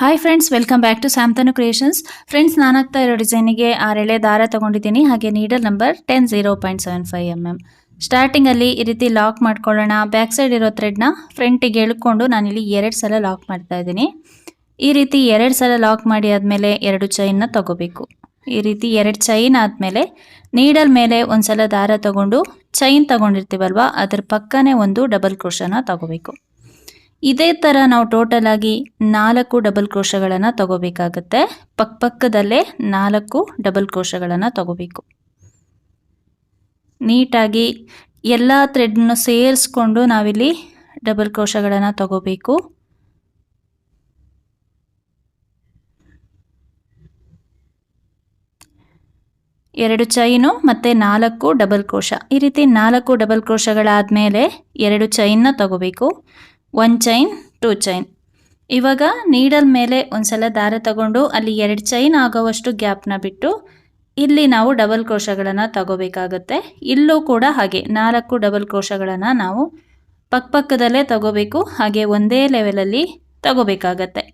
Hi friends welcome back to Samtanu creations friends ನಾನಾಗ್ತಾ ಇರೋ ಡಿಸೈನಿಗೆ ಆರೆಳೆ ದಾರ ತಗೊಂಡಿದ್ದೀನಿ. ಹಾಗೆ needle number ten zero point seven five M M ಸ್ಟಾರ್ಟಿಂಗಲ್ಲಿ ಈ ರೀತಿ ಲಾಕ್ ಮಾಡ್ಕೊಳ್ಳೋಣ. ಬ್ಯಾಕ್ ಸೈಡ್ ಇರೋ ಥ್ರೆಡ್ನ ಫ್ರಂಟಿಗೆ ಎಳ್ಕೊಂಡು ನಾನಿಲ್ಲಿ ಎರಡು ಸಲ ಲಾಕ್ ಮಾಡ್ತಾ ಇದ್ದೀನಿ. ಈ ರೀತಿ ಎರಡು ಸಲ ಲಾಕ್ ಮಾಡಿ ಆದಮೇಲೆ ಎರಡು ಚೈನ್ನ ತಗೋಬೇಕು. ಈ ರೀತಿ ಎರಡು ಚೈನ್ ಆದಮೇಲೆ ನೀಡಲ್ ಮೇಲೆ ಒಂದು ಸಲ ದಾರ ತಗೊಂಡು ಚೈನ್ ತಗೊಂಡಿರ್ತೀವಲ್ವ, ಅದ್ರ ಪಕ್ಕನೇ ಒಂದು ಡಬಲ್ ಕ್ರೋಶನ ತಗೋಬೇಕು. ಇದೇ ಥರ ನಾವು ಟೋಟಲ್ ಆಗಿ ನಾಲ್ಕು ಡಬಲ್ ಕ್ರೋಶಗಳನ್ನು ತಗೋಬೇಕಾಗತ್ತೆ. ಪಕ್ಕದಲ್ಲೇ ನಾಲ್ಕು ಡಬಲ್ ಕ್ರೋಶಗಳನ್ನು ತಗೋಬೇಕು. ನೀಟಾಗಿ ಎಲ್ಲ ಥ್ರೆಡ್ನ ಸೇರಿಸ್ಕೊಂಡು ನಾವಿಲ್ಲಿ ಡಬಲ್ ಕ್ರೋಶಗಳನ್ನು ತಗೋಬೇಕು. ಎರಡು ಚೈನು ಮತ್ತು ನಾಲ್ಕು ಡಬಲ್ ಕ್ರೋಶ ಈ ರೀತಿ ನಾಲ್ಕು ಡಬಲ್ ಕ್ರೋಶಗಳಾದಮೇಲೆ ಎರಡು ಚೈನ್ನ ತಗೋಬೇಕು. ಒನ್ ಚೈನ್ ಟೂ ಚೈನ್ ಇವಾಗ ನೀಡಲ್ ಮೇಲೆ ಒಂದ್ಸಲ ದಾರ ತಗೊಂಡು ಅಲ್ಲಿ ಎರಡು ಚೈನ್ ಆಗೋವಷ್ಟು ಗ್ಯಾಪ್ನ ಬಿಟ್ಟು ಇಲ್ಲಿ ನಾವು ಡಬಲ್ ಕ್ರೋಶಗಳನ್ನು ತಗೋಬೇಕಾಗತ್ತೆ. ಇಲ್ಲೂ ಕೂಡ ಹಾಗೆ ನಾಲ್ಕು ಡಬಲ್ ಕ್ರೋಶಗಳನ್ನು ನಾವು ಪಕ್ಕಪಕ್ಕದಲ್ಲೇ ತಗೋಬೇಕು. ಹಾಗೆ ಒಂದೇ ಲೆವೆಲಲ್ಲಿ ತಗೋಬೇಕಾಗತ್ತೆ.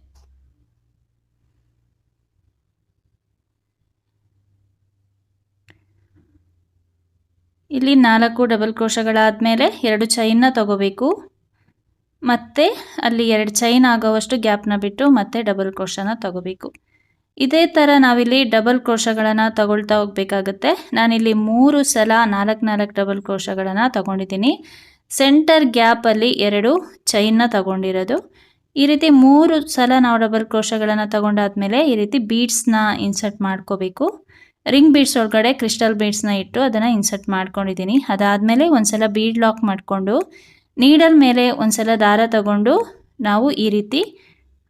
ಇಲ್ಲಿ ನಾಲ್ಕು ಡಬಲ್ ಕ್ರೋಶಗಳಾದಮೇಲೆ ಎರಡು ಚೈನ್ನ ತಗೋಬೇಕು. ಮತ್ತು ಅಲ್ಲಿ ಎರಡು ಚೈನ್ ಆಗೋವಷ್ಟು ಗ್ಯಾಪ್ನ ಬಿಟ್ಟು ಮತ್ತೆ ಡಬಲ್ ಕ್ರೋಶನ ತಗೋಬೇಕು. ಇದೇ ಥರ ನಾವಿಲ್ಲಿ ಡಬಲ್ ಕ್ರೋಶಗಳನ್ನು ತಗೊಳ್ತಾ ಹೋಗಬೇಕಾಗತ್ತೆ. ನಾನಿಲ್ಲಿ ಮೂರು ಸಲ ನಾಲ್ಕು ನಾಲ್ಕು ಡಬಲ್ ಕ್ರೋಶಗಳನ್ನು ತಗೊಂಡಿದ್ದೀನಿ. ಸೆಂಟರ್ ಗ್ಯಾಪಲ್ಲಿ ಎರಡು ಚೈನ್ನ ತಗೊಂಡಿರೋದು. ಈ ರೀತಿ ಮೂರು ಸಲ ನಾವು ಡಬಲ್ ಕ್ರೋಶಗಳನ್ನು ತಗೊಂಡಾದ್ಮೇಲೆ ಈ ರೀತಿ ಬೀಡ್ಸ್ನ ಇನ್ಸರ್ಟ್ ಮಾಡ್ಕೋಬೇಕು. ರಿಂಗ್ ಬೀಡ್ಸ್ ಒಳಗಡೆ ಕ್ರಿಸ್ಟಲ್ ಬೀಡ್ಸ್ನ ಇಟ್ಟು ಅದನ್ನು ಇನ್ಸರ್ಟ್ ಮಾಡ್ಕೊಂಡಿದ್ದೀನಿ. ಅದಾದಮೇಲೆ ಒಂದು ಸಲ ಬೀಡ್ ಲಾಕ್ ಮಾಡಿಕೊಂಡು ನೀಡಲ್ ಮೇಲೆ ಒಂದ್ಸಲ ದಾರ ತಗೊಂಡು ನಾವು ಈ ರೀತಿ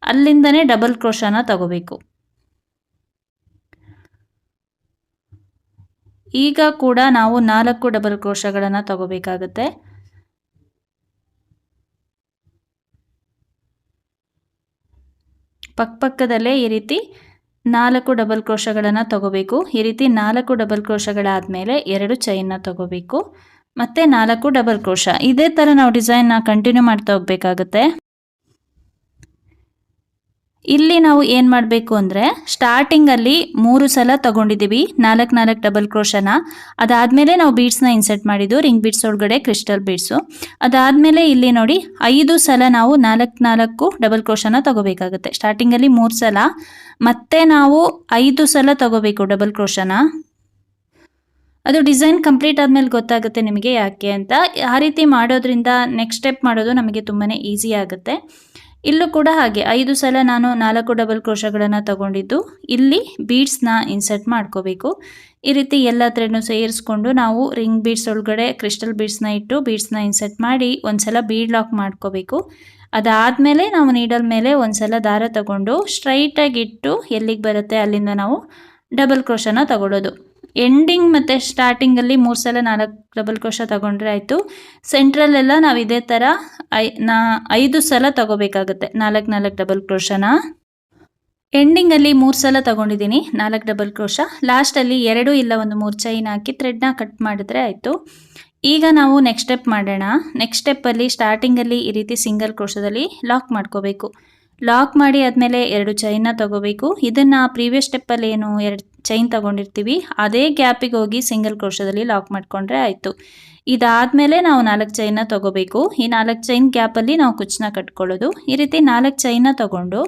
ಅಲ್ಲಿಂದನೇ ಡಬಲ್ ಕ್ರೋಶನ ತಗೋಬೇಕು. ಈಗ ಕೂಡ ನಾವು ನಾಲ್ಕು ಡಬಲ್ ಕ್ರೋಶಗಳನ್ನು ಪಕ್ಕ ಪಕ್ಕಪಕ್ಕದಲ್ಲೇ ಈ ರೀತಿ ನಾಲ್ಕು ಡಬಲ್ ಕ್ರೋಶಗಳನ್ನು ತಗೋಬೇಕು. ಈ ರೀತಿ ನಾಲ್ಕು ಡಬಲ್ ಕ್ರೋಶಗಳಾದಮೇಲೆ ಎರಡು ಚೈನ್ನ ತಗೋಬೇಕು. ಮತ್ತು ನಾಲ್ಕು ಡಬಲ್ ಕ್ರೋಶ ಇದೇ ಥರ ನಾವು ಡಿಸೈನ್ನ ಕಂಟಿನ್ಯೂ ಮಾಡ್ತಾ ಹೋಗಬೇಕಾಗುತ್ತೆ. ಇಲ್ಲಿ ನಾವು ಏನು ಮಾಡಬೇಕು ಅಂದರೆ ಸ್ಟಾರ್ಟಿಂಗಲ್ಲಿ ಮೂರು ಸಲ ತಗೊಂಡಿದ್ದೀವಿ. ನಾಲ್ಕು ನಾಲ್ಕು ಡಬಲ್ ಕ್ರೋಶನ ಅದಾದಮೇಲೆ ನಾವು ಬೀಡ್ಸ್ನ ಇನ್ಸರ್ಟ್ ಮಾಡಿದ್ದು ರಿಂಗ್ ಬೀಡ್ಸ್ ಒಳಗಡೆ ಕ್ರಿಸ್ಟಲ್ ಬೀಡ್ಸು ಅದಾದಮೇಲೆ ಇಲ್ಲಿ ನೋಡಿ, ಐದು ಸಲ ನಾವು ನಾಲ್ಕು ನಾಲ್ಕು ಡಬಲ್ ಕ್ರೋಶನ ತಗೋಬೇಕಾಗುತ್ತೆ. ಸ್ಟಾರ್ಟಿಂಗಲ್ಲಿ ಮೂರು ಸಲ. ಮತ್ತೆ ನಾವು ಐದು ಸಲ ತಗೋಬೇಕು ಡಬಲ್ ಕ್ರೋಶನ ಅದು ಡಿಸೈನ್ ಕಂಪ್ಲೀಟ್ ಆದಮೇಲೆ ಗೊತ್ತಾಗುತ್ತೆ ನಿಮಗೆ ಯಾಕೆ ಅಂತ. ಆ ರೀತಿ ಮಾಡೋದ್ರಿಂದ ನೆಕ್ಸ್ಟ್ ಸ್ಟೆಪ್ ಮಾಡೋದು ನಮಗೆ ತುಂಬಾ ಈಸಿ ಆಗುತ್ತೆ. ಇಲ್ಲೂ ಕೂಡ ಹಾಗೆ, ಐದು ಸಲ ನಾನು ನಾಲ್ಕು ಡಬಲ್ ಕ್ರೋಶಗಳನ್ನು ತಗೊಂಡಿದ್ದು. ಇಲ್ಲಿ ಬೀಡ್ಸ್ನ ಇನ್ಸರ್ಟ್ ಮಾಡ್ಕೋಬೇಕು. ಈ ರೀತಿ ಎಲ್ಲ ಥ್ರೆಡ್ನು ಸೇರಿಸ್ಕೊಂಡು ನಾವು ರಿಂಗ್ ಬೀಡ್ಸ್ ಒಳಗಡೆ ಕ್ರಿಸ್ಟಲ್ ಬೀಡ್ಸ್ನ ಇಟ್ಟು ಬೀಡ್ಸ್ನ ಇನ್ಸರ್ಟ್ ಮಾಡಿ ಒಂದ್ಸಲ ಬೀಡ್ ಲಾಕ್ ಮಾಡ್ಕೋಬೇಕು. ಅದಾದಮೇಲೆ ನಾವು ನೀಡಲ್ ಮೇಲೆ ಒಂದ್ಸಲ ದಾರ ತಗೊಂಡು ಸ್ಟ್ರೈಟಾಗಿ ಇಟ್ಟು ಎಲ್ಲಿಗೆ ಬರುತ್ತೆ ಅಲ್ಲಿಂದ ನಾವು ಡಬಲ್ ಕ್ರೋಶನ ತಗೊಳ್ಳೋದು. ಎಂಡಿಂಗ್ ಮತ್ತು ಸ್ಟಾರ್ಟಿಂಗಲ್ಲಿ ಮೂರು ಸಲ ನಾಲ್ಕು ಡಬಲ್ ಕ್ರೋಶ ತಗೊಂಡ್ರೆ ಆಯಿತು. ಸೆಂಟ್ರಲ್ಲೆಲ್ಲ ನಾವು ಇದೇ ಥರ ಐ ನಾ ಐದು ಸಲ ತಗೋಬೇಕಾಗುತ್ತೆ. ನಾಲ್ಕು ನಾಲ್ಕು ಡಬಲ್ ಕ್ರೋಶನ ಎಂಡಿಂಗಲ್ಲಿ ಮೂರು ಸಲ ತಗೊಂಡಿದ್ದೀನಿ ನಾಲ್ಕು ಡಬಲ್ ಕ್ರೋಶ ಲಾಸ್ಟಲ್ಲಿ ಎರಡು ಇಲ್ಲ ಒಂದು ಮೂರು ಚೈನ್ ಹಾಕಿ ಥ್ರೆಡ್ನ ಕಟ್ ಮಾಡಿದ್ರೆ ಆಯಿತು. ಈಗ ನಾವು ನೆಕ್ಸ್ಟ್ ಸ್ಟೆಪ್ ಮಾಡೋಣ. ನೆಕ್ಸ್ಟ್ ಸ್ಟೆಪ್ಪಲ್ಲಿ ಸ್ಟಾರ್ಟಿಂಗಲ್ಲಿ ಈ ರೀತಿ ಸಿಂಗಲ್ ಕ್ರೋಶದಲ್ಲಿ ಲಾಕ್ ಮಾಡ್ಕೋಬೇಕು. ಲಾಕ್ ಮಾಡಿ ಆದಮೇಲೆ ಎರಡು ಚೈನ್ನ ತಗೋಬೇಕು. ಇದನ್ನು ಪ್ರೀವಿಯಸ್ ಸ್ಟೆಪ್ಪಲ್ಲಿ ಏನು ಎರಡು ಚೈನ್ ತಗೊಂಡಿರ್ತೀವಿ. ಅದೇ ಗ್ಯಾಪಿಗೆ ಹೋಗಿ ಸಿಂಗಲ್ ಕ್ರೋಶದಲ್ಲಿ ಲಾಕ್ ಮಾಡಿಕೊಂಡ್ರೆ ಆಯಿತು. ಇದಾದಮೇಲೆ ನಾವು ನಾಲ್ಕು ಚೈನ್ನ ತಗೋಬೇಕು. ಈ ನಾಲ್ಕು ಚೈನ್ ಗ್ಯಾಪಲ್ಲಿ ನಾವು ಕುಚ್ಚನ್ನ ಕಟ್ಕೊಳ್ಳೋದು. ಈ ರೀತಿ ನಾಲ್ಕು ಚೈನ್ನ ತಗೊಂಡು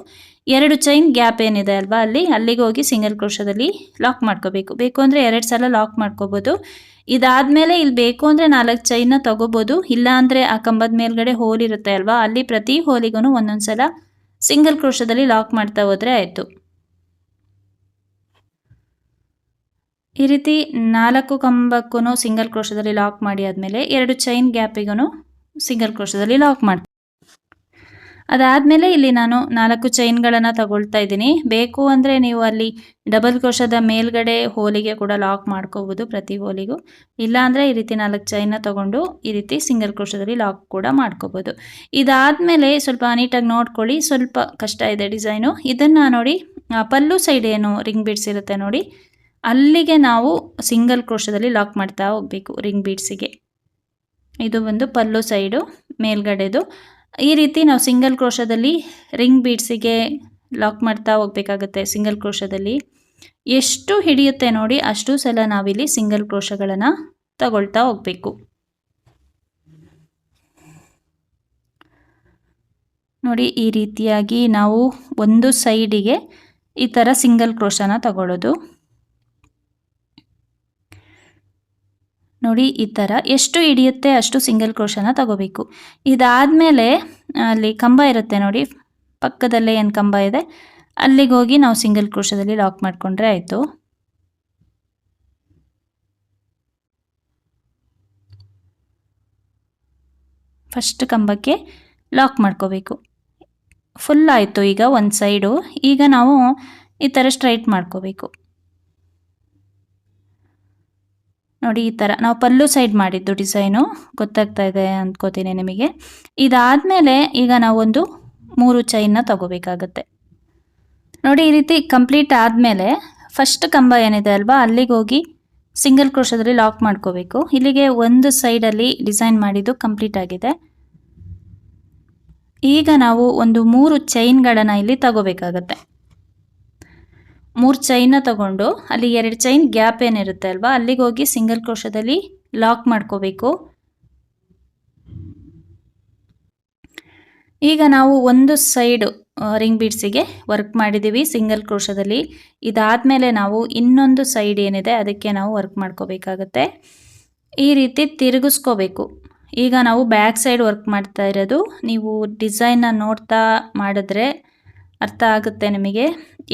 ಎರಡು ಚೈನ್ ಗ್ಯಾಪ್ ಏನಿದೆ ಅಲ್ವಾ ಅಲ್ಲಿ, ಅಲ್ಲಿಗೆ ಹೋಗಿ ಸಿಂಗಲ್ ಕ್ರೋಶದಲ್ಲಿ ಲಾಕ್ ಮಾಡ್ಕೋಬೇಕು. ಬೇಕು ಅಂದರೆ ಎರಡು ಸಲ ಲಾಕ್ ಮಾಡ್ಕೋಬೋದು. ಇದಾದಮೇಲೆ ಇಲ್ಲಿ ಬೇಕು ಅಂದರೆ ನಾಲ್ಕು ಚೈನ್ನ ತಗೋಬೋದು. ಇಲ್ಲ ಅಂದರೆ ಆ ಕಂಬದ ಮೇಲ್ಗಡೆ ಹೋಲ್ ಇರುತ್ತೆ ಅಲ್ವಾ, ಅಲ್ಲಿ ಪ್ರತಿ ಹೋಲಿಗೂ ಒಂದೊಂದು ಸಲ ಸಿಂಗಲ್ ಕ್ರೋಶದಲ್ಲಿ ಲಾಕ್ ಮಾಡ್ತಾ ಹೋದರೆ ಆಯಿತು. ಈ ರೀತಿ ನಾಲ್ಕು ಕಂಬಕ್ಕೂ ಸಿಂಗಲ್ ಕ್ರೋಶದಲ್ಲಿ ಲಾಕ್ ಮಾಡಿ ಆದಮೇಲೆ ಎರಡು ಚೈನ್ ಗ್ಯಾಪಿಗೂ ಸಿಂಗಲ್ ಕ್ರೋಶದಲ್ಲಿ ಲಾಕ್ ಮಾಡಿ ಅದಾದಮೇಲೆ ಇಲ್ಲಿ ನಾನು ನಾಲ್ಕು ಚೈನ್ಗಳನ್ನು ತಗೊಳ್ತಾ ಇದ್ದೀನಿ. ಬೇಕು ಅಂದರೆ ನೀವು ಅಲ್ಲಿ ಡಬಲ್ ಕೋಶದ ಮೇಲ್ಗಡೆ ಹೋಲಿಗೆ ಕೂಡ ಲಾಕ್ ಮಾಡ್ಕೋಬೋದು ಪ್ರತಿ ಹೋಲಿಗೂ. ಇಲ್ಲಾಂದರೆ ಈ ರೀತಿ ನಾಲ್ಕು ಚೈನ್ನ ತೊಗೊಂಡು ಈ ರೀತಿ ಸಿಂಗಲ್ ಕ್ರೋಶದಲ್ಲಿ ಲಾಕ್ ಕೂಡ ಮಾಡ್ಕೋಬೋದು ಇದಾದಮೇಲೆ ಸ್ವಲ್ಪ ನೀಟಾಗಿ ನೋಡ್ಕೊಳ್ಳಿ. ಸ್ವಲ್ಪ ಕಷ್ಟ ಇದೆ ಡಿಸೈನು. ಇದನ್ನು ನೋಡಿ ಪಲ್ಲು ಸೈಡ್ ಏನು ರಿಂಗ್ ಬೀಡ್ಸ್ ಇರುತ್ತೆ ನೋಡಿ, ಅಲ್ಲಿಗೆ ನಾವು ಸಿಂಗಲ್ ಕ್ರೋಶದಲ್ಲಿ ಲಾಕ್ ಮಾಡ್ತಾ ಹೋಗಬೇಕು ರಿಂಗ್ ಬೀಡ್ಸಿಗೆ. ಇದು ಒಂದು ಪಲ್ಲು ಸೈಡು ಮೇಲ್ಗಡೆದು. ಈ ರೀತಿ ನಾವು ಸಿಂಗಲ್ ಕ್ರೋಶದಲ್ಲಿ ರಿಂಗ್ ಬೀಡ್ಸಿಗೆ ಲಾಕ್ ಮಾಡ್ತಾ ಹೋಗ್ಬೇಕಾಗುತ್ತೆ ಸಿಂಗಲ್ ಕ್ರೋಶದಲ್ಲಿ. ಎಷ್ಟು ಹಿಡಿಯುತ್ತೆ ನೋಡಿ, ಅಷ್ಟು ಸಲ ನಾವಿಲ್ಲಿ ಸಿಂಗಲ್ ಕ್ರೋಶಗಳನ್ನು ತಗೊಳ್ತಾ ಹೋಗಬೇಕು. ನೋಡಿ, ಈ ರೀತಿಯಾಗಿ ನಾವು ಒಂದು ಸೈಡಿಗೆ ಈ ಥರ ಸಿಂಗಲ್ ಕ್ರೋಶನ ತಗೊಳ್ಳೋದು. ನೋಡಿ ಈ ಥರ ಎಷ್ಟು ಹಿಡಿಯುತ್ತೆ ಅಷ್ಟು ಸಿಂಗಲ್ ಕ್ರೋಶನ ತಗೋಬೇಕು. ಇದಾದಮೇಲೆ ಅಲ್ಲಿ ಕಂಬ ಇರುತ್ತೆ ನೋಡಿ, ಪಕ್ಕದಲ್ಲೇ ಏನು ಕಂಬ ಇದೆ, ಅಲ್ಲಿಗೆ ಹೋಗಿ ನಾವು ಸಿಂಗಲ್ ಕ್ರೋಶದಲ್ಲಿ ಲಾಕ್ ಮಾಡಿಕೊಂಡ್ರೆ ಆಯಿತು. ಫಸ್ಟ್ ಕಂಬಕ್ಕೆ ಲಾಕ್ ಮಾಡ್ಕೋಬೇಕು. ಫುಲ್ ಆಯಿತು ಈಗ ಒಂದು ಸೈಡು ಈಗ ನಾವು ಈ ಥರ ಸ್ಟ್ರೈಟ್ ಮಾಡ್ಕೋಬೇಕು. ನೋಡಿ, ಈ ಥರ ನಾವು ಪಲ್ಲು ಸೈಡ್ ಮಾಡಿದ್ದು ಡಿಸೈನು ಗೊತ್ತಾಗ್ತಾ ಇದೆ ಅಂದ್ಕೋತೀನಿ ನಿಮಗೆ. ಇದಾದಮೇಲೆ ಈಗ ನಾವೊಂದು ಮೂರು ಚೈನ್ನ ತಗೋಬೇಕಾಗತ್ತೆ. ನೋಡಿ, ಈ ರೀತಿ ಕಂಪ್ಲೀಟ್ ಆದಮೇಲೆ ಫಸ್ಟ್ ಕಂಬ ಏನಿದೆ ಅಲ್ವಾ, ಅಲ್ಲಿಗೆ ಹೋಗಿ ಸಿಂಗಲ್ ಕ್ರೋಶದಲ್ಲಿ ಲಾಕ್ ಮಾಡ್ಕೋಬೇಕು. ಇಲ್ಲಿಗೆ ಒಂದು ಸೈಡಲ್ಲಿ ಡಿಸೈನ್ ಮಾಡಿದ್ದು ಕಂಪ್ಲೀಟ್ ಆಗಿದೆ. ಈಗ ನಾವು ಒಂದು ಮೂರು ಚೈನ್ಗಳನ್ನು ಇಲ್ಲಿ ತಗೋಬೇಕಾಗತ್ತೆ. ಮೂರು ಚೈನ್ನ ತಗೊಂಡು ಅಲ್ಲಿ ಎರಡು ಚೈನ್ ಗ್ಯಾಪ್ ಏನಿರುತ್ತೆ ಅಲ್ವಾ? ಅಲ್ಲಿಗೆ ಹೋಗಿ ಸಿಂಗಲ್ ಕ್ರೋಶದಲ್ಲಿ ಲಾಕ್ ಮಾಡ್ಕೋಬೇಕು. ಈಗ ನಾವು ಒಂದು ಸೈಡ್ ರಿಂಗ್ ಬೀಡ್ಸಿಗೆ ವರ್ಕ್ ಮಾಡಿದ್ದೀವಿ ಸಿಂಗಲ್ ಕ್ರೋಶದಲ್ಲಿ ಇದಾದಮೇಲೆ ನಾವು ಇನ್ನೊಂದು ಸೈಡ್ ಏನಿದೆ ಅದಕ್ಕೆ ನಾವು ವರ್ಕ್ ಮಾಡ್ಕೋಬೇಕಾಗತ್ತೆ. ಈ ರೀತಿ ತಿರುಗಿಸ್ಕೋಬೇಕು. ಈಗ ನಾವು ಬ್ಯಾಕ್ ಸೈಡ್ ವರ್ಕ್ ಮಾಡ್ತಾ ಇರೋದು, ನೀವು ಡಿಸೈನ್ನ ನೋಡ್ತಾ ಮಾಡಿದ್ರೆ ಅರ್ಥ ಆಗುತ್ತೆ ನಿಮಗೆ.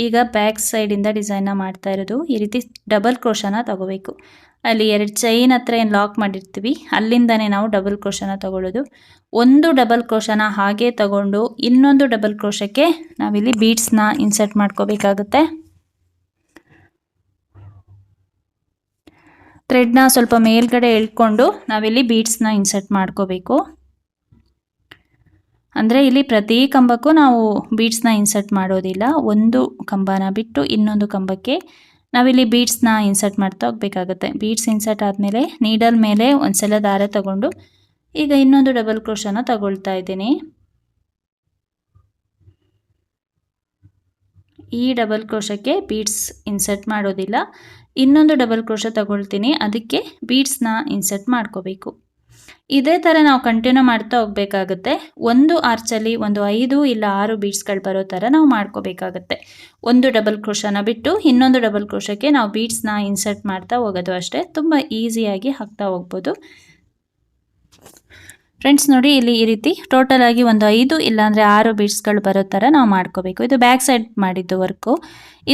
ಈಗ ಬ್ಯಾಕ್ ಸೈಡಿಂದ ಡಿಸೈನ್ನ ಮಾಡ್ತಾ ಇರೋದು. ಈ ರೀತಿ ಡಬಲ್ ಕ್ರೋಶನ ತಗೋಬೇಕು. ಅಲ್ಲಿ ಎರಡು ಚೈನ್ ಹತ್ರ ಏನು ಲಾಕ್ ಮಾಡಿರ್ತೀವಿ, ಅಲ್ಲಿಂದನೇ ನಾವು ಡಬಲ್ ಕ್ರೋಶನ ತಗೊಳ್ಳೋದು. ಒಂದು ಡಬಲ್ ಕ್ರೋಶನ ಹಾಗೆ ತಗೊಂಡು ಇನ್ನೊಂದು ಡಬಲ್ ಕ್ರೋಶಕ್ಕೆ ನಾವಿಲ್ಲಿ ಬೀಡ್ಸ್ನ ಇನ್ಸರ್ಟ್ ಮಾಡ್ಕೋಬೇಕಾಗುತ್ತೆ. ಥ್ರೆಡ್ನ ಸ್ವಲ್ಪ ಮೇಲ್ಗಡೆ ಎಳ್ಕೊಂಡು ನಾವಿಲ್ಲಿ ಬೀಡ್ಸ್ನ ಇನ್ಸರ್ಟ್ ಮಾಡ್ಕೋಬೇಕು. ಅಂದರೆ ಇಲ್ಲಿ ಪ್ರತಿ ಕಂಬಕ್ಕೂ ನಾವು ಬೀಡ್ಸ್ನ ಇನ್ಸರ್ಟ್ ಮಾಡೋದಿಲ್ಲ. ಒಂದು ಕಂಬನ ಬಿಟ್ಟು ಇನ್ನೊಂದು ಕಂಬಕ್ಕೆ ನಾವಿಲ್ಲಿ ಬೀಡ್ಸ್ನ ಇನ್ಸರ್ಟ್ ಮಾಡ್ತಾ ಹೋಗಬೇಕಾಗುತ್ತೆ. ಬೀಡ್ಸ್ ಇನ್ಸರ್ಟ್ ಆದಮೇಲೆ ನೀಡಲ್ ಮೇಲೆ ಒಂದ್ಸಲ ದಾರ ತಗೊಂಡು ಈಗ ಇನ್ನೊಂದು ಡಬಲ್ ಕ್ರೋಶನ ತಗೊಳ್ತಾ ಇದ್ದೀನಿ. ಈ ಡಬಲ್ ಕ್ರೋಶಕ್ಕೆ ಬೀಡ್ಸ್ ಇನ್ಸರ್ಟ್ ಮಾಡೋದಿಲ್ಲ. ಇನ್ನೊಂದು ಡಬಲ್ ಕ್ರೋಶ ತಗೊಳ್ತೀನಿ. ಅದಕ್ಕೆ ಬೀಡ್ಸ್ನ ಇನ್ಸರ್ಟ್ ಮಾಡ್ಕೋಬೇಕು. ಇದೇ ಥರ ನಾವು ಕಂಟಿನ್ಯೂ ಮಾಡ್ತಾ ಹೋಗಬೇಕಾಗುತ್ತೆ. ಒಂದು ಆರ್ಚಲ್ಲಿ ಒಂದು ಐದು ಇಲ್ಲ ಆರು ಬೀಡ್ಸ್ಗಳು ಬರೋ ಥರ ನಾವು ಮಾಡ್ಕೋಬೇಕಾಗತ್ತೆ. ಒಂದು ಡಬಲ್ ಕ್ರೋಶನ ಬಿಟ್ಟು ಇನ್ನೊಂದು ಡಬಲ್ ಕ್ರೋಶಕ್ಕೆ ನಾವು ಬೀಡ್ಸ್ನ ಇನ್ಸರ್ಟ್ ಮಾಡ್ತಾ ಹೋಗೋದು ಅಷ್ಟೇ. ತುಂಬ ಈಸಿಯಾಗಿ ಹಾಕ್ತಾ ಹೋಗ್ಬೋದು. ಫ್ರೆಂಡ್ಸ್ ನೋಡಿ ಇಲ್ಲಿ ಈ ರೀತಿ ಟೋಟಲ್ ಆಗಿ ಒಂದು ಐದು ಇಲ್ಲಾಂದರೆ ಆರು ಬೀಡ್ಸ್ಗಳು ಬರೋ ಥರ ನಾವು ಮಾಡ್ಕೋಬೇಕು. ಇದು ಬ್ಯಾಕ್ ಸೈಡ್ ಮಾಡಿದ್ದು ವರ್ಕು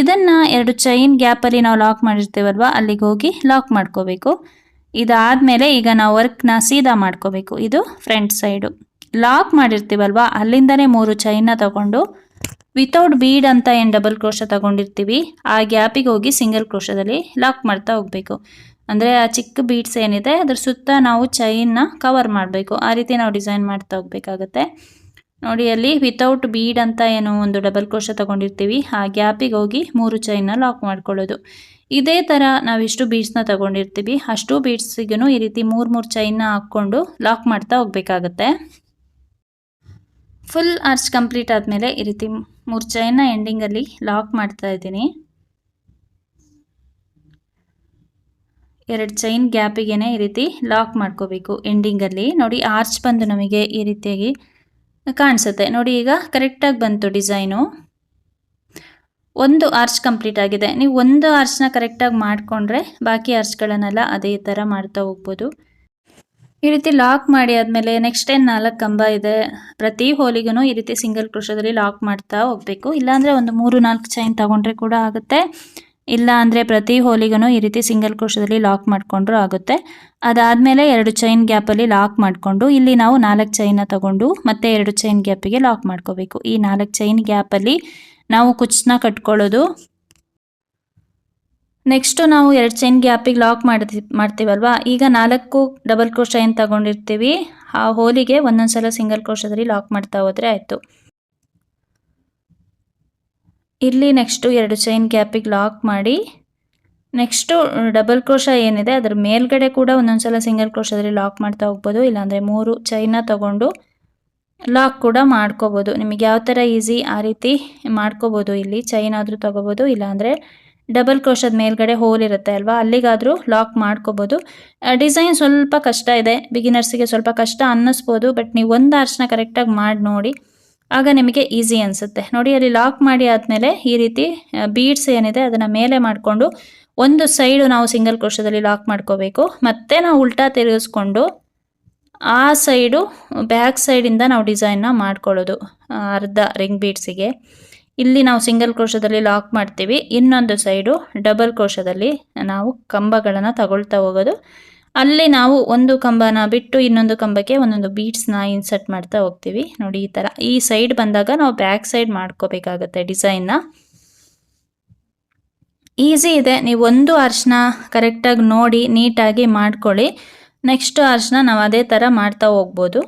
ಇದನ್ನು ಎರಡು ಚೈನ್ ಗ್ಯಾಪಲ್ಲಿ ನಾವು ಲಾಕ್ ಮಾಡಿರ್ತೀವಲ್ವ, ಅಲ್ಲಿಗೆ ಹೋಗಿ ಲಾಕ್ ಮಾಡ್ಕೋಬೇಕು. ಇದಾದಮೇಲೆ ಈಗ ನಾವು ವರ್ಕ್ನ ಸೀದಾ ಮಾಡ್ಕೋಬೇಕು. ಇದು ಫ್ರಂಟ್ ಸೈಡು ಲಾಕ್ ಮಾಡಿರ್ತೀವಲ್ವ? ಅಲ್ಲಿಂದನೇ ಮೂರು ಚೈನ್ನ ತಗೊಂಡು ವಿತೌಟ್ ಬೀಡ್ ಅಂತ ಏನು ಡಬಲ್ ಕ್ರೋಶ ತಗೊಂಡಿರ್ತೀವಿ, ಆ ಗ್ಯಾಪಿಗೆ ಹೋಗಿ ಸಿಂಗಲ್ ಕ್ರೋಶದಲ್ಲಿ ಲಾಕ್ ಮಾಡ್ತಾ ಹೋಗಬೇಕು. ಅಂದರೆ ಆ ಚಿಕ್ಕ ಬೀಡ್ಸ್ ಏನಿದೆ, ಅದ್ರ ಸುತ್ತ ನಾವು ಚೈನ್ನ ಕವರ್ ಮಾಡಬೇಕು. ಆ ರೀತಿ ನಾವು ಡಿಸೈನ್ ಮಾಡ್ತಾ ಹೋಗ್ಬೇಕಾಗತ್ತೆ. ನೋಡಿ, ಅಲ್ಲಿ ವಿತೌಟ್ ಬೀಡ್ ಅಂತ ಏನು ಒಂದು ಡಬಲ್ ಕ್ರೋಶ ತಗೊಂಡಿರ್ತೀವಿ. ಆ ಗ್ಯಾಪಿಗೆ ಹೋಗಿ ಮೂರು ಚೈನ್ನ ಲಾಕ್ ಮಾಡ್ಕೊಳ್ಳೋದು. ಇದೇ ಥರ ನಾವಿಷ್ಟು ಬೀಡ್ಸ್ನ ತಗೊಂಡಿರ್ತೀವಿ. ಅಷ್ಟು ಬೀಡ್ಸಿಗೂ ಈ ರೀತಿ ಮೂರು ಮೂರು ಚೈನ್ನ ಹಾಕ್ಕೊಂಡು ಲಾಕ್ ಮಾಡ್ತಾ ಹೋಗಬೇಕಾಗತ್ತೆ. ಫುಲ್ ಆರ್ಚ್ ಕಂಪ್ಲೀಟ್ ಆದಮೇಲೆ ಈ ರೀತಿ ಮೂರು ಚೈನ್ನ ಎಂಡಿಂಗಲ್ಲಿ ಲಾಕ್ ಮಾಡ್ತಾ ಇದ್ದೀನಿ. ಎರಡು ಚೈನ್ ಗ್ಯಾಪಿಗೆ ಈ ರೀತಿ ಲಾಕ್ ಮಾಡ್ಕೋಬೇಕು. ಎಂಡಿಂಗಲ್ಲಿ ನೋಡಿ ಆರ್ಚ್ ಬಂದು ನಮಗೆ ಈ ರೀತಿಯಾಗಿ ಕಾಣಿಸುತ್ತೆ. ನೋಡಿ ಈಗ ಕರೆಕ್ಟಾಗಿ ಬಂತು ಡಿಸೈನು ಒಂದು ಆರ್ಚ್ ಕಂಪ್ಲೀಟ್ ಆಗಿದೆ. ನೀವು ಒಂದು ಆರ್ಚ್ನ ಕರೆಕ್ಟಾಗಿ ಮಾಡಿಕೊಂಡ್ರೆ ಬಾಕಿ ಆರ್ಚ್ಗಳನ್ನೆಲ್ಲ ಅದೇ ಥರ ಮಾಡ್ತಾ ಹೋಗ್ಬೋದು. ಈ ರೀತಿ ಲಾಕ್ ಮಾಡಿ ಆದಮೇಲೆ ನೆಕ್ಸ್ಟ್ ಏನು ನಾಲ್ಕು ಕಂಬ ಇದೆ. ಪ್ರತಿ ಹೋಲಿಗೂ ಈ ರೀತಿ ಸಿಂಗಲ್ ಕ್ರೋಶದಲ್ಲಿ ಲಾಕ್ ಮಾಡ್ತಾ ಹೋಗಬೇಕು. ಇಲ್ಲಾಂದರೆ ಒಂದು ಮೂರು ನಾಲ್ಕು ಚೈನ್ ತಗೊಂಡ್ರೆ ಕೂಡ ಆಗುತ್ತೆ. ಇಲ್ಲ ಅಂದರೆ ಪ್ರತಿ ಹೋಲಿಗೂ ಈ ರೀತಿ ಸಿಂಗಲ್ ಕ್ರೋಶದಲ್ಲಿ ಲಾಕ್ ಮಾಡಿಕೊಂಡ್ರೂ ಆಗುತ್ತೆ. ಅದಾದಮೇಲೆ ಎರಡು ಚೈನ್ ಗ್ಯಾಪಲ್ಲಿ ಲಾಕ್ ಮಾಡಿಕೊಂಡು ಇಲ್ಲಿ ನಾವು ನಾಲ್ಕು ಚೈನ ತಗೊಂಡು ಮತ್ತೆ ಎರಡು ಚೈನ್ ಗ್ಯಾಪಿಗೆ ಲಾಕ್ ಮಾಡ್ಕೋಬೇಕು. ಈ ನಾಲ್ಕು ಚೈನ್ ಗ್ಯಾಪಲ್ಲಿ ನಾವು ಕುಚ್ಚನ್ನ ಕಟ್ಕೊಳ್ಳೋದು. ನೆಕ್ಸ್ಟು ನಾವು ಎರಡು ಚೈನ್ ಗ್ಯಾಪಿಗೆ ಲಾಕ್ ಮಾಡ್ತಿ, ಮಾಡ್ತೀವಲ್ವಾ? ಈಗ ನಾಲ್ಕು ಡಬಲ್ ಕ್ರೋಶ ಏನು ತಗೊಂಡಿರ್ತೀವಿ. ಆ ಹೋಲಿಗೆ ಒಂದೊಂದು ಸಲ ಸಿಂಗಲ್ ಕ್ರೋಶದಲ್ಲಿ ಲಾಕ್ ಮಾಡ್ತಾ ಹೋದರೆ ಆಯಿತು. ಇಲ್ಲಿ ನೆಕ್ಸ್ಟು ಎರಡು ಚೈನ್ ಗ್ಯಾಪಿಗೆ ಲಾಕ್ ಮಾಡಿ. ನೆಕ್ಸ್ಟು ಡಬಲ್ ಕ್ರೋಶ ಏನಿದೆ, ಅದರ ಮೇಲ್ಗಡೆ ಕೂಡ ಒಂದೊಂದು ಸಲ ಸಿಂಗಲ್ ಕ್ರೋಶದಲ್ಲಿ ಲಾಕ್ ಮಾಡ್ತಾ ಹೋಗ್ಬೋದು. ಇಲ್ಲಾಂದರೆ ಮೂರು ಚೈನ ತಗೊಂಡು ಲಾಕ್ ಕೂಡ ಮಾಡ್ಕೋಬೋದು. ನಿಮಗೆ ಯಾವ ಥರ ಈಸಿ ಆ ರೀತಿ ಮಾಡ್ಕೋಬೋದು ಇಲ್ಲಿ ಚೈನ್ ಆದರೂ ತೊಗೋಬೋದು. ಇಲ್ಲಾಂದರೆ ಡಬಲ್ ಕ್ರೋಶದ ಮೇಲ್ಗಡೆ ಹೋಲ್ ಇರುತ್ತೆ ಅಲ್ವಾ, ಅಲ್ಲಿಗಾದರೂ ಲಾಕ್ ಮಾಡ್ಕೋಬೋದು. ಡಿಸೈನ್ ಸ್ವಲ್ಪ ಕಷ್ಟ ಇದೆ. ಬಿಗಿನರ್ಸಿಗೆ ಸ್ವಲ್ಪ ಕಷ್ಟ ಅನ್ನಿಸ್ಬೋದು ಬಟ್ ನೀವು ಒಂದು ಆರ್ಚ್ನ ಕರೆಕ್ಟಾಗಿ ಮಾಡಿ ನೋಡಿ. ಆಗ ನಿಮಗೆ ಈಸಿ ಅನಿಸುತ್ತೆ. ನೋಡಿ, ಅಲ್ಲಿ ಲಾಕ್ ಮಾಡಿ ಆದಮೇಲೆ ಈ ರೀತಿ ಬೀಡ್ಸ್ ಏನಿದೆ ಅದನ್ನು ಮೇಲೆ ಮಾಡಿಕೊಂಡು ಒಂದು ಸೈಡು ನಾವು ಸಿಂಗಲ್ ಕ್ರೋಶದಲ್ಲಿ ಲಾಕ್ ಮಾಡ್ಕೋಬೇಕು. ಮತ್ತೆ ನಾವು ಉಲ್ಟಾ ತಿರುಗಿಸ್ಕೊಂಡು ಆ ಸೈಡು ಬ್ಯಾಕ್ ಸೈಡಿಂದ ನಾವು ಡಿಸೈನ್ನ ಮಾಡ್ಕೊಳ್ಳೋದು ಅರ್ಧ ರಿಂಗ್ ಬೀಡ್ಸಿಗೆ ಇಲ್ಲಿ ನಾವು ಸಿಂಗಲ್ ಕ್ರೋಶದಲ್ಲಿ ಲಾಕ್ ಮಾಡ್ತೀವಿ. ಇನ್ನೊಂದು ಸೈಡು ಡಬಲ್ ಕ್ರೋಶದಲ್ಲಿ ನಾವು ಕಂಬಗಳನ್ನು ತಗೊಳ್ತಾ ಹೋಗೋದು. ಅಲ್ಲಿ ನಾವು ಒಂದು ಕಂಬನ ಬಿಟ್ಟು ಇನ್ನೊಂದು ಕಂಬಕ್ಕೆ ಒಂದೊಂದು ಬೀಡ್ಸ್ನ ಇನ್ಸರ್ಟ್ ಮಾಡ್ತಾ ಹೋಗ್ತೀವಿ. ನೋಡಿ, ಈ ಥರ ಈ ಸೈಡ್ ಬಂದಾಗ ನಾವು ಬ್ಯಾಕ್ ಸೈಡ್ ಮಾಡ್ಕೋಬೇಕಾಗತ್ತೆ ಡಿಸೈನ್ನ ಈಸಿ ಇದೆ. ನೀವು ಒಂದು ಅರ್ಶನ ಕರೆಕ್ಟಾಗಿ ನೋಡಿ ನೀಟಾಗಿ ಮಾಡ್ಕೊಳ್ಳಿ. ನೆಕ್ಸ್ಟ್ ಅರ್ಶನ ನಾವು ಅದೇ ಥರ ಮಾಡ್ತಾ ಹೋಗ್ಬೋದು.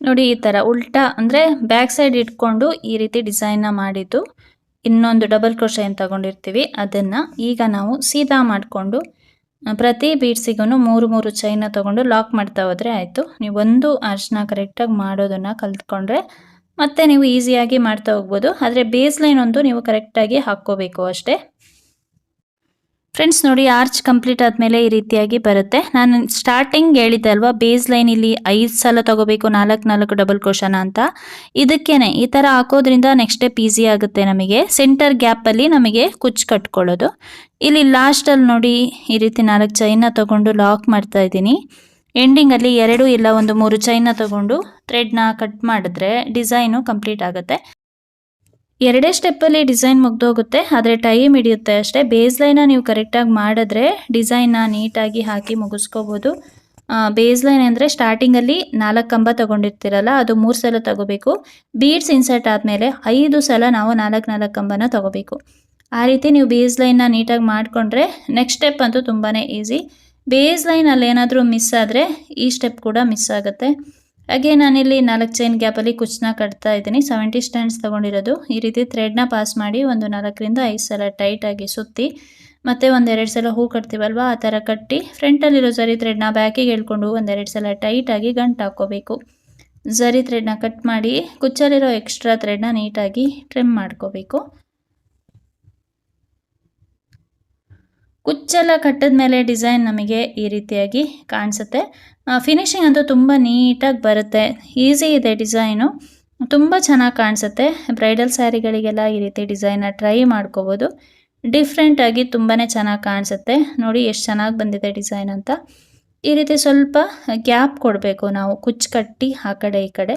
ನೋಡಿ, ಈ ಥರ ಉಲ್ಟಾ ಅಂದರೆ ಬ್ಯಾಕ್ ಸೈಡ್ ಇಟ್ಕೊಂಡು ಈ ರೀತಿ ಡಿಸೈನ್ನ ಮಾಡಿದ್ದು. ಇನ್ನೊಂದು ಡಬಲ್ ಕ್ರೋಶ ಏನು ತಗೊಂಡಿರ್ತೀವಿ. ಅದನ್ನು ಈಗ ನಾವು ಸೀದಾ ಮಾಡಿಕೊಂಡು ಪ್ರತಿ ಬೀಡ್ಸಿಗೂ ಮೂರು ಮೂರು ಚೈನ ತಗೊಂಡು ಲಾಕ್ ಮಾಡ್ತಾ ಹೋದ್ರೆ ಆಯಿತು. ನೀವು ಒಂದು ಅರ್ಶನ ಕರೆಕ್ಟಾಗಿ ಮಾಡೋದನ್ನು ಕಲ್ತ್ಕೊಂಡ್ರೆ ಮತ್ತೆ ನೀವು ಈಸಿಯಾಗಿ ಮಾಡ್ತಾ ಹೋಗ್ಬೋದು. ಆದರೆ ಬೇಸ್ ಲೈನ್ ಒಂದು ನೀವು ಕರೆಕ್ಟಾಗಿ ಹಾಕ್ಕೋಬೇಕು ಅಷ್ಟೇ. ಫ್ರೆಂಡ್ಸ್ ನೋಡಿ ಆರ್ಚ್ ಕಂಪ್ಲೀಟ್ ಆದಮೇಲೆ ಈ ರೀತಿಯಾಗಿ ಬರುತ್ತೆ. ನಾನು ಸ್ಟಾರ್ಟಿಂಗ್ ಹೇಳಿದ್ದೆ ಅಲ್ವಾ ಬೇಸ್ ಲೈನ್ ಇಲ್ಲಿ ಐದು ಸಲ ತಗೋಬೇಕು, ನಾಲ್ಕು ನಾಲ್ಕು ಡಬಲ್ ಕ್ರೋಶನ ಅಂತ. ಇದಕ್ಕೇನೆ, ಈ ಥರ ಹಾಕೋದ್ರಿಂದ ನೆಕ್ಸ್ಟ್ ಸ್ಟೆಪ್ ಈಸಿ ಆಗುತ್ತೆ ನಮಗೆ. ಸೆಂಟರ್ ಗ್ಯಾಪಲ್ಲಿ ನಮಗೆ ಕುಚ್ಚು ಕಟ್ಕೊಳ್ಳೋದು. ಇಲ್ಲಿ ಲಾಸ್ಟಲ್ಲಿ ನೋಡಿ, ಈ ರೀತಿ ನಾಲ್ಕು ಚೈನ ತೊಗೊಂಡು ಲಾಕ್ ಮಾಡ್ತಾ ಇದ್ದೀನಿ. ಎಂಡಿಂಗಲ್ಲಿ ಎರಡು ಇಲ್ಲ ಒಂದು ಮೂರು ಚೈನ ತೊಗೊಂಡು ಥ್ರೆಡ್ನ ಕಟ್ ಮಾಡಿದ್ರೆ ಡಿಸೈನು ಕಂಪ್ಲೀಟ್ ಆಗುತ್ತೆ. ಎರಡೇ ಸ್ಟೆಪ್ಪಲ್ಲಿ ಡಿಸೈನ್ ಮುಗ್ದೋಗುತ್ತೆ, ಆದರೆ ಟೈಮ್ ಹಿಡಿಯುತ್ತೆ ಅಷ್ಟೇ. ಬೇಸ್ ಲೈನ ನೀವು ಕರೆಕ್ಟಾಗಿ ಮಾಡಿದ್ರೆ ಡಿಸೈನ್ನ ನೀಟಾಗಿ ಹಾಕಿ ಮುಗಿಸ್ಕೋಬೋದು. ಬೇಸ್ ಲೈನ್ ಅಂದರೆ ಸ್ಟಾರ್ಟಿಂಗಲ್ಲಿ ನಾಲ್ಕು ಕಂಬ ತೊಗೊಂಡಿರ್ತೀರಲ್ಲ, ಅದು ಮೂರು ಸಲ ತಗೋಬೇಕು. ಬೀಡ್ಸ್ ಇನ್ಸರ್ಟ್ ಆದಮೇಲೆ ಐದು ಸಲ ನಾವು ನಾಲ್ಕು ನಾಲ್ಕು ಕಂಬನ ತಗೋಬೇಕು. ಆ ರೀತಿ ನೀವು ಬೇಸ್ ಲೈನ್ನ ನೀಟಾಗಿ ಮಾಡಿಕೊಂಡ್ರೆ ನೆಕ್ಸ್ಟ್ ಸ್ಟೆಪ್ ಅಂತೂ ತುಂಬಾ ಈಸಿ ಬೇಸ್ ಲೈನಲ್ಲಿ ಏನಾದರೂ ಮಿಸ್ ಆದರೆ ಈ ಸ್ಟೆಪ್ ಕೂಡ ಮಿಸ್ ಆಗುತ್ತೆ. ಹಾಗೆ ನಾನಿಲ್ಲಿ ನಾಲ್ಕು ಚೈನ್ ಗ್ಯಾಪಲ್ಲಿ ಕುಚ್ಚನ್ನ ಕಟ್ತಾ ಇದ್ದೀನಿ. ಸೆವೆಂಟಿ ಸ್ಟ್ಯಾಂಡ್ಸ್ ತೊಗೊಂಡಿರೋದು. ಈ ರೀತಿ ಥ್ರೆಡ್ನ ಪಾಸ್ ಮಾಡಿ ಒಂದು ನಾಲ್ಕರಿಂದ ಐದು ಸಲ ಟೈಟಾಗಿ ಸುತ್ತಿ, ಮತ್ತೆ ಒಂದೆರಡು ಸಲ ಹೂ ಕಟ್ತೀವಲ್ವ, ಆ ಥರ ಕಟ್ಟಿ ಫ್ರಂಟಲ್ಲಿರೋ ಸರಿ ಥ್ರೆಡ್ನ ಬ್ಯಾಕಿಗೆ ಹೇಳ್ಕೊಂಡು ಒಂದೆರಡು ಸಲ ಟೈಟಾಗಿ ಗಂಟು ಹಾಕ್ಕೋಬೇಕು. ಝರಿ ಥ್ರೆಡ್ನ ಕಟ್ ಮಾಡಿ, ಕುಚ್ಚಲ್ಲಿರೋ ಎಕ್ಸ್ಟ್ರಾ ಥ್ರೆಡ್ನ ನೀಟಾಗಿ ಟ್ರಿಮ್ ಮಾಡ್ಕೋಬೇಕು. ಕುಚ್ಚೆಲ್ಲ ಕಟ್ಟಿದ ಮೇಲೆ ಡಿಸೈನ್ ನಮಗೆ ಈ ರೀತಿಯಾಗಿ ಕಾಣಿಸುತ್ತೆ. ಫಿನಿಶಿಂಗ್ ಅಂತೂ ತುಂಬ ನೀಟಾಗಿ ಬರುತ್ತೆ. ಈಸಿ ಇದೆ ಡಿಸೈನು. ತುಂಬ ಚೆನ್ನಾಗಿ ಕಾಣಿಸುತ್ತೆ. ಬ್ರೈಡಲ್ ಸ್ಯಾರಿಗಳಿಗೆಲ್ಲ ಈ ರೀತಿ ಡಿಸೈನ್ನ ಟ್ರೈ ಮಾಡ್ಕೋಬೋದು. ಡಿಫ್ರೆಂಟಾಗಿ ತುಂಬಾ ಚೆನ್ನಾಗಿ ಕಾಣಿಸುತ್ತೆ. ನೋಡಿ ಎಷ್ಟು ಚೆನ್ನಾಗಿ ಬಂದಿದೆ ಡಿಸೈನ್ ಅಂತ. ಈ ರೀತಿ ಸ್ವಲ್ಪ ಗ್ಯಾಪ್ ಕೊಡಬೇಕು ನಾವು, ಕುಚ್ಚು ಕಟ್ಟಿ ಆ ಕಡೆ ಈ ಕಡೆ.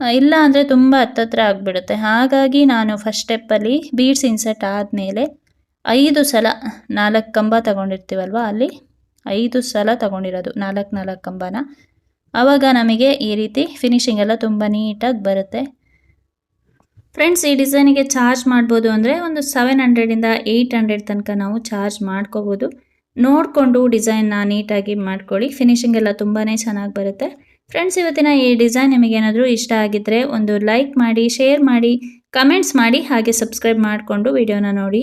ಇಲ್ಲ ಅಂದರೆ ತುಂಬ ಹತ್ತತ್ರ ಆಗಿಬಿಡುತ್ತೆ. ಹಾಗಾಗಿ ನಾನು ಫಸ್ಟ್ ಸ್ಟೆಪ್ಪಲ್ಲಿ ಬೀಡ್ಸ್ ಇನ್ಸರ್ಟ್ ಆದಮೇಲೆ ಐದು ಸಲ ನಾಲ್ಕು ಕಂಬ ತಗೊಂಡಿರ್ತೀವಲ್ವ ಅಲ್ಲಿ? ಐದು ಸಲ ತಗೊಂಡಿರೋದು, ನಾಲ್ಕು ನಾಲ್ಕು ಕಂಬನ. ಆವಾಗ ನಮಗೆ ಈ ರೀತಿ ಫಿನಿಶಿಂಗ್ ಎಲ್ಲ ತುಂಬ ನೀಟಾಗಿ ಬರುತ್ತೆ. ಫ್ರೆಂಡ್ಸ್ ಈ ಡಿಸೈನಿಗೆ ಚಾರ್ಜ್ ಮಾಡ್ಬೋದು ಅಂದರೆ ಒಂದು ಸೆವೆನ್ ಹಂಡ್ರೆಡಿಂದ ಏಯ್ಟ್ ಹಂಡ್ರೆಡ್ ತನಕ ನಾವು ಚಾರ್ಜ್ ಮಾಡ್ಕೋಬೋದು. ನೋಡಿಕೊಂಡು ಡಿಸೈನ್ನ ನೀಟಾಗಿ ಮಾಡ್ಕೊಳ್ಳಿ ಫಿನಿಶಿಂಗ್ ಎಲ್ಲ ತುಂಬಾ ಚೆನ್ನಾಗಿ ಬರುತ್ತೆ. ಫ್ರೆಂಡ್ಸ್ ಇವತ್ತಿನ ಈ ಡಿಸೈನ್ ನಿಮಗೇನಾದರೂ ಇಷ್ಟ ಆಗಿದ್ದರೆ ಒಂದು ಲೈಕ್ ಮಾಡಿ ಶೇರ್ ಮಾಡಿ ಕಮೆಂಟ್ಸ್ ಮಾಡಿ, ಹಾಗೆ ಸಬ್ಸ್ಕ್ರೈಬ್ ಮಾಡಿಕೊಂಡು ವಿಡಿಯೋನ ನೋಡಿ.